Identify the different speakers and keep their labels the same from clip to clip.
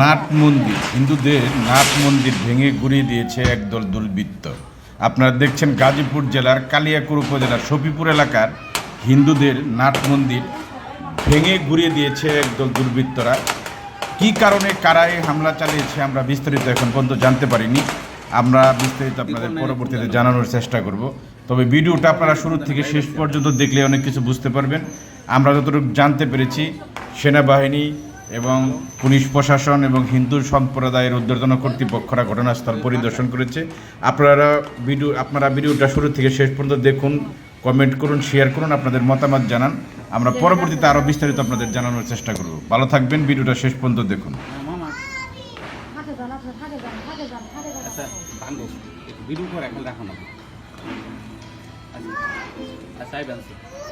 Speaker 1: Nut মন্দির হিন্দুদের nut মন্দির ভেঙে গুড়িয়ে দিয়েছে একদল দুর্বৃত্ত। আপনারা দেখছেন গাজীপুর জেলার কালিয়াকুর উপজেলার সফিপুর এলাকার হিন্দুদের নাট মন্দির ভেঙে গুড়িয়ে দিয়েছে একদল দুর্বৃত্তরা। কি কারণে কারা এই হামলা চালিয়েছে আমরা বিস্তারিত এখন পর্যন্ত জানতে পারিনি। আমরা বিস্তারিত আপনাদের পরবর্তীতে জানানোর চেষ্টা করব। তবে ভিডিওটা আপনারা শুরু থেকে শেষ পর্যন্ত দেখলে অনেক কিছু বুঝতে পারবেন। আমরা যতটুকু জানতে পেরেছি সেনাবাহিনী এবং পুলিশ প্রশাসন এবং হিন্দু সম্প্রদায়ের উদ্বোধন কর্তৃপক্ষরা ঘটনাস্থল পরিদর্শন করেছে আপনারা ভিডিও আপনারা ভিডিওটা শুরু থেকে শেষ পর্যন্ত দেখুন কমেন্ট করুন শেয়ার করুন আপনাদের মতামত জানান আমরা পরবর্তীতে আরও বিস্তারিত আপনাদের জানানোর চেষ্টা করব ভালো থাকবেন ভিডিওটা শেষ পর্যন্ত দেখুন
Speaker 2: আচ্ছা আচ্ছা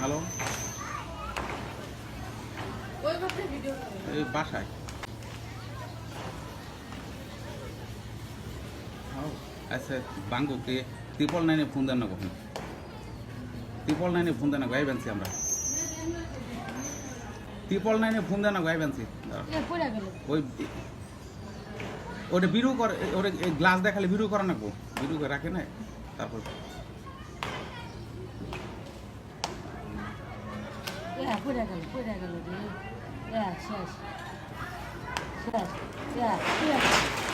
Speaker 2: হ্যালো? বাসায়। ও, আচ্ছা বাঙ্গু কে ত্রিপল নাইনে ফোন দেন না কখন? ত্রিপল নাইনে ফোন দেন না গাই বানছি আমরা। ত্রিপল নাইনে ফোন দেন না গাই বানছি
Speaker 3: এ পড়ে গেল।
Speaker 2: ওই ওটা বিরু করে ওটা গ্লাস দেখালে বিরু করে না গো? বিরু করে রাখে না? তারপর
Speaker 3: Yeah, yeah, গেল।